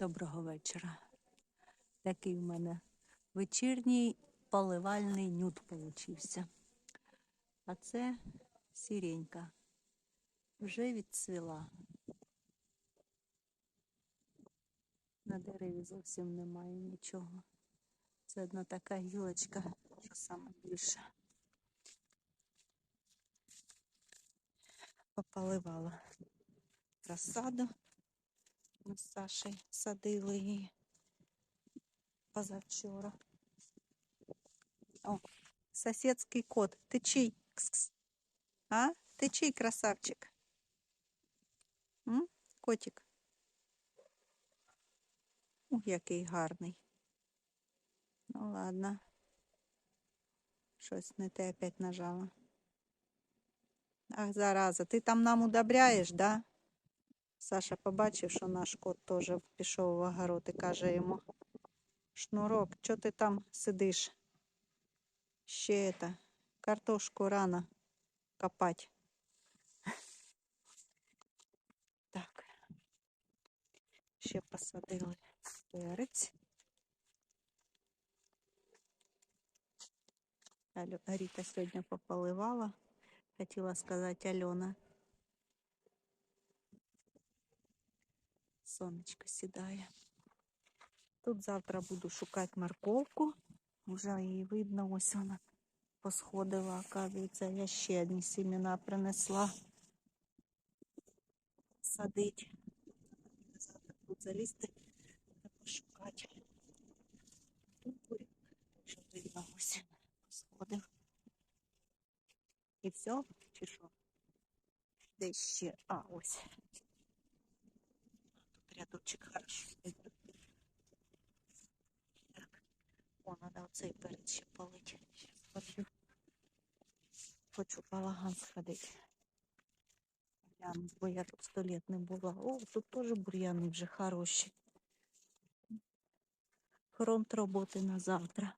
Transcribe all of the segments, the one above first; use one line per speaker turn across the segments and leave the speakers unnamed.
Доброго вечора. Такий в мене вечірній поливальний нюд получився. А це сіренька. Вже відцвіла. На дереві зовсім немає нічого. Це одна така гілочка, що саме більше. Пополивала розсаду. Ми з Сашею садили її позавчора. О, сусідський кот. Ти чий? Кс-кс. А? Ти чий красавчик? М? Котик. Ух, який гарний. Ну ладно. Щось не те опять нажала. Ах, зараза, ти там нам удобряєш, да? Саша побачив, що наш кот теж пішов в огород і каже йому, Шнурок, що ти там сидиш? Ще это, картошку рано копать. Так. Ще посадили перець. Ріта сьогодні пополивала. Хотіла сказати Альона. Сонечко сідає. Тут завтра буду шукати морковку. Вже її видно, ось вона посходила, оказується, я ще одні сімена принесла садить. Завтра тут залізти та пошукати. Тут буряк, що видно, ось посходив. І все, чи що? Де ще? А, ось. Рядочек хорошо. Так. О, надо оцей перець ще полити. Щас полью. Хочу балаган сходити. Бо я тут сто літ не була. О, тут теж бур'яни вже хороші. Фронт роботи на завтра.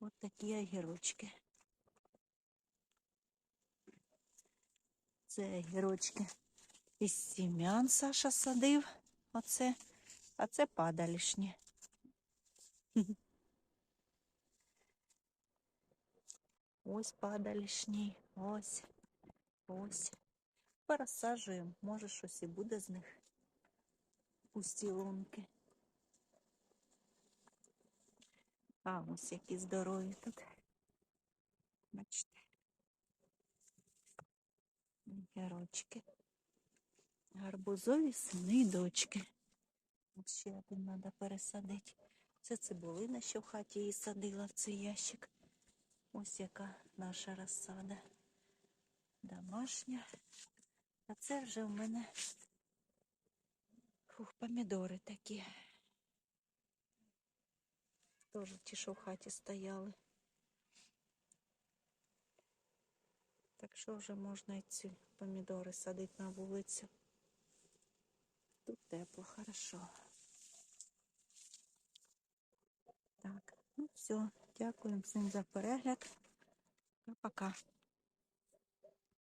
От такі огірочки. Це огірочки із сім'ян Саша садив. Оце, а це падалішні. Ось падалішні, ось, ось. Пересаджуємо, може щось і буде з них. Пусті лунки. А, ось які здорові тут. Бачите. Герочки. Гарбузові сини дочки. Ще один треба пересадити. Це цибулина, що в хаті її садила в цей ящик. Ось яка наша розсада. Домашня. А це вже в мене фух, помідори такі. Теж ті, що в хаті стояли. Так що вже можна ці помідори садити на вулицю. Тут тепло, хорошо. Так, ну все, дякую всім за перегляд. Пока.